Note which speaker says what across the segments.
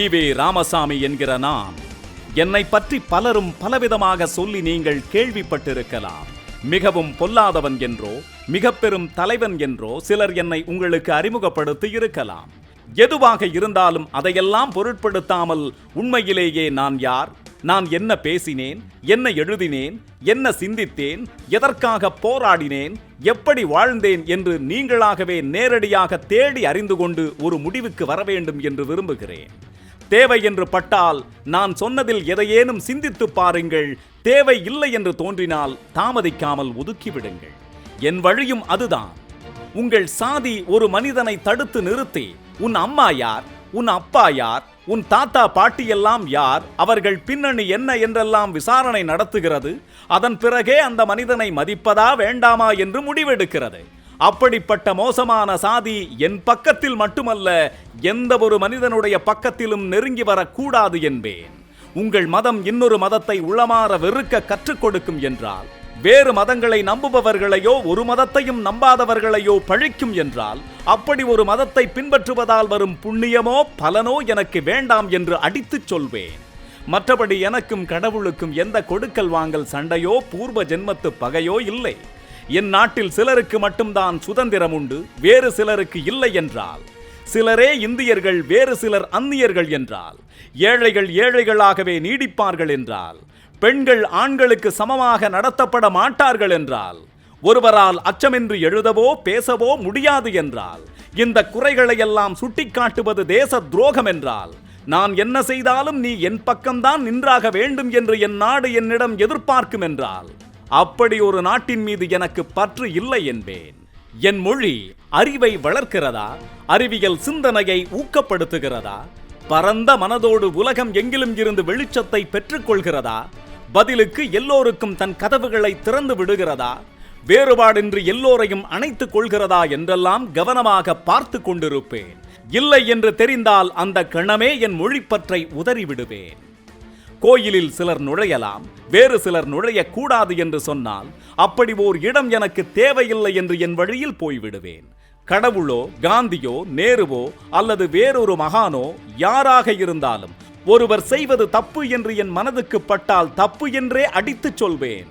Speaker 1: EV Ramasamy என்கிற நான் என்னை பற்றி பலரும் பலவிதமாக சொல்லி நீங்கள் கேள்விப்பட்டிருக்கலாம். மிகவும் பொல்லாதவன் என்றோ மிக பெரும் தலைவன் என்றோ சிலர் என்னை உங்களுக்கு அறிமுகப்படுத்தி இருக்கலாம். எதுவாக இருந்தாலும் அதையெல்லாம் பொருட்படுத்தாமல் உண்மையிலேயே நான் யார்? நான் என்ன பேசினேன்? என்ன எழுதினேன்? என்ன சிந்தித்தேன்? எதற்காக போராடினேன்? எப்படி வாழ்ந்தேன் என்று நீங்களாகவே நேரடியாக தேடி அறிந்து கொண்டு ஒரு முடிவுக்கு வர வேண்டும் என்று விரும்புகிறேன். தேவை என்று பட்டால் நான் சொன்னதில் எதையேனும் சிந்தித்து பாருங்கள். தேவை இல்லை என்று தோன்றினால் தாமதிக்காமல் ஒதுக்கிவிடுங்கள். என் வழியும் அதுதான். உங்கள் சாதி ஒரு மனிதனை தடுத்து நிறுத்தி உன் அம்மா யார் உன் அப்பா யார் உன் தாத்தா பாட்டியெல்லாம் யார் அவர்கள் பின்னணி என்ன என்றெல்லாம் விசாரணை நடத்துகிறது அதன் பிறகே அந்த மனிதனை மதிப்பதா வேண்டாமா என்று முடிவெடுக்கிறது. அப்படிப்பட்ட மோசமான சாதி என் பக்கத்தில் மட்டுமல்ல எந்த ஒரு மனிதனுடைய பக்கத்திலும் நெருங்கி வரக்கூடாது என்பேன். உங்கள் மதம் இன்னொரு மதத்தை உளமாற வெறுக்க கற்றுக் கொடுக்கும் என்றால் வேறு மதங்களை நம்புபவர்களையோ ஒரு மதத்தையும் நம்பாதவர்களையோ பழிக்கும் என்றால் அப்படி ஒரு மதத்தை பின்பற்றுவதால் வரும் புண்ணியமோ பலனோ எனக்கு வேண்டாம் என்று அடித்துச் சொல்வேன். மற்றபடி எனக்கும் கடவுளுக்கும் எந்த கொடுக்கல் வாங்கல் சண்டையோ பூர்வ ஜென்மத்து பகையோ இல்லை. என் நாட்டில் சிலருக்கு மட்டும்தான் சுதந்திரம் உண்டு வேறு சிலருக்கு இல்லை என்றால். சிலரே இந்தியர்கள் வேறு சிலர் அந்நியர்கள் என்றால். ஏழைகள் ஏழைகளாகவே நீடிப்பார்கள் என்றால். பெண்கள் ஆண்களுக்கு சமமாக நடத்தப்பட மாட்டார்கள் என்றால். ஒருவரால் அச்சமின்றி எழுதவோ பேசவோ முடியாது என்றால். இந்த குறைகளை எல்லாம் சுட்டிக்காட்டுவது தேச துரோகம் என்றால். நான் என்ன செய்தாலும் நீ என் பக்கம்தான் நின்றாக வேண்டும் என்று என் நாடு என்னிடம் எதிர்பார்க்கும் என்றால். அப்படி ஒரு நாட்டின் மீது எனக்கு பற்று இல்லை என்பேன். என் மொழி அறிவை வளர்க்கிறதா? அறிவியல் சிந்தனையை ஊக்கப்படுத்துகிறதா? பரந்த மனதோடு உலகம் எங்கிலும் இருந்து வெளிச்சத்தை பெற்றுக்கொள்கிறதா? பதிலுக்கு எல்லோருக்கும் தன் கதவுகளை திறந்து விடுகிறதா? வேறுபாடின்றி எல்லோரையும் அணைத்துக் கொள்கிறதா என்றெல்லாம் கவனமாக பார்த்து கொண்டிருப்பேன். இல்லை என்று தெரிந்தால் அந்த கணமே என் மொழிப்பற்றை உதறிவிடுவேன். கோயிலில் சிலர் நுழையலாம். வேறு சிலர் நுழையக்கூடாது என்று சொன்னால் அப்படி ஓர் இடம் எனக்கு தேவையில்லை என்று என் வழியில் போய்விடுவேன். கடவுளோ காந்தியோ நேருவோ அல்லது வேறொரு மகானோ யாராக இருந்தாலும் ஒருவர் செய்வது தப்பு என்று என் மனதுக்கு பட்டால் தப்பு என்றே அடித்துச் சொல்வேன்.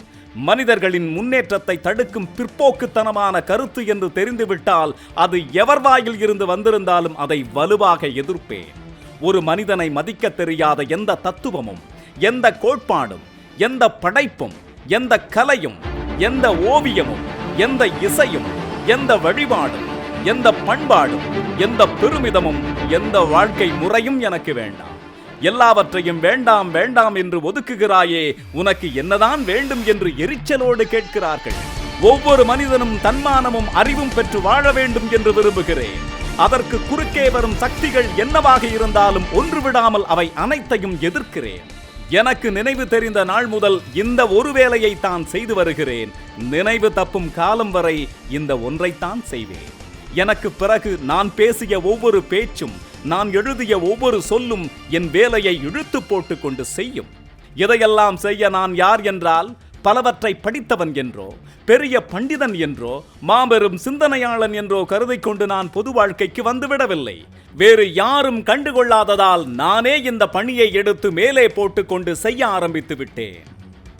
Speaker 1: மனிதர்களின் முன்னேற்றத்தை தடுக்கும் பிற்போக்குத்தனமான கருத்து என்று தெரிந்துவிட்டால் அது எவர் வாயில் இருந்து வந்திருந்தாலும் அதை வலுவாக எதிர்ப்பேன். ஒரு மனிதனை மதிக்க தெரியாத எந்த தத்துவமும் எந்த கோட்பாடும் எந்த படைப்பும் எந்த கலையும் எந்த ஓவியமும் எந்த இசையும் எந்த வழிபாடும் எந்த பண்பாடும் எந்த பெருமிதமும் எந்த வாழ்க்கை முறையும் எனக்கு வேண்டாம். எல்லாவற்றையும் வேண்டாம் வேண்டாம் என்று ஒதுக்குகிறாயே உனக்கு என்னதான் வேண்டும் என்று எரிச்சலோடு கேட்கிறார்கள். ஒவ்வொரு மனிதனும் தன்மானமும் அறிவும் பெற்று வாழ வேண்டும் என்று விரும்புகிறேன். அதற்கு குறுக்கே வரும் சக்திகள் என்னவாக இருந்தாலும் ஒன்று விடாமல் அவை அனைத்தையும் எதிர்க்கிறேன். எனக்கு நினைவு தெரிந்த நாள் முதல் இந்த ஒரு வேலையை தான் செய்து வருகிறேன். நினைவு தப்பும் காலம் வரை இந்த ஒன்றைத்தான் செய்வேன். எனக்கு பிறகு நான் பேசிய ஒவ்வொரு பேச்சும் நான் எழுதிய ஒவ்வொரு சொல்லும் என் வேலையை இழுத்து போட்டுக்கொண்டு செய்யும். இதையெல்லாம் செய்ய நான் யார் என்றால் பலவற்றை படித்தவன் என்றோ பெரிய பண்டிதன் என்றோ மாபெரும் சிந்தனையாளன் என்றோ கருதிக் கொண்டு நான் பொது வாழ்க்கைக்கு வந்துவிடவில்லை. வேறு யாரும் கண்டுகொள்ளாததால் நானே இந்த பணியை எடுத்து மேலே போட்டுக்கொண்டு செய்ய ஆரம்பித்து விட்டேன்.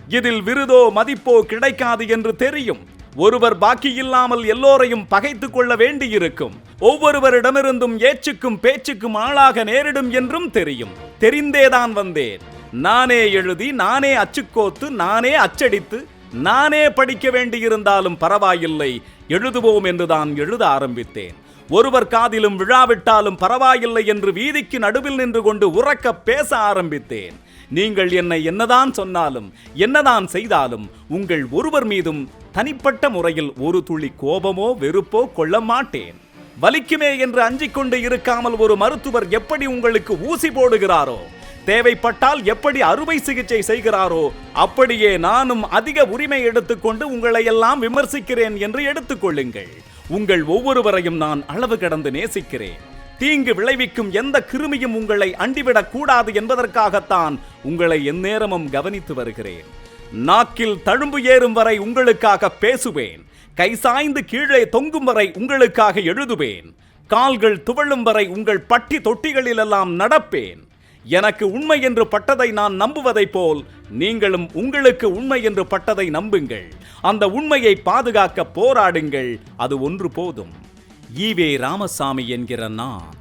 Speaker 1: இதில் விருதோ மதிப்போ கிடைக்காது என்று தெரியும். ஒருவர் பாக்கியில்லாமல் எல்லோரையும் பகைத்துக் கொள்ள வேண்டியிருக்கும். ஒவ்வொருவரிடமிருந்தும் ஏச்சுக்கும் பேச்சுக்கும் ஆளாக நேரிடும் என்றும் தெரியும். தெரிந்தேதான் வந்தேன். நானே எழுதி நானே அச்சுக்கோத்து நானே அச்சடித்து நானே படிக்க வேண்டியிருந்தாலும் பரவாயில்லை எழுதுவோம் என்றுதான் எழுத ஆரம்பித்தேன். ஒருவர் காதிலும் விழாவிட்டாலும் பரவாயில்லை என்று வீதிக்கு நடுவில் நின்று கொண்டு உறக்க பேச ஆரம்பித்தேன். நீங்கள் என்னை என்னதான் சொன்னாலும் என்னதான் செய்தாலும் உங்கள் ஒருவர் மீதும் தனிப்பட்ட முறையில் ஒரு துளி கோபமோ வெறுப்போ கொள்ள மாட்டேன். வலிக்குமே என்று அஞ்சிக்கொண்டு இருக்காமல் ஒரு மருத்துவர் எப்படி உங்களுக்கு ஊசி போடுகிறாரோ? தேவைப்பட்டால் எப்படி அறுவை சிகிச்சை செய்கிறாரோ அப்படியே நானும் அதிக உரிமை எடுத்துக்கொண்டு உங்களை எல்லாம் விமர்சிக்கிறேன் என்று எடுத்துக்கொள்ளுங்கள். உங்கள் ஒவ்வொருவரையும் நான் அளவு கடந்து நேசிக்கிறேன். தீங்கு விளைவிக்கும் எந்த கிருமியும் உங்களை அண்டிவிடக் கூடாது என்பதற்காகத்தான் உங்களை எந்நேரமும் கவனித்து வருகிறேன். நாக்கில் தழும்பு ஏறும் வரை உங்களுக்காக பேசுவேன். கை சாய்ந்து கீழே தொங்கும் வரை உங்களுக்காக எழுதுவேன். கால்கள் துவளும் வரை உங்கள் பட்டி தொட்டிகளிலெல்லாம் நடப்பேன். எனக்கு உண்மை என்று பட்டதை நான் நம்புவதைப் போல் நீங்களும் உங்களுக்கு உண்மை என்று பட்டதை நம்புங்கள். அந்த உண்மையை பாதுகாக்க போராடுங்கள். அது ஒன்று போதும். ஈவே ராமசாமி என்கிற நான்.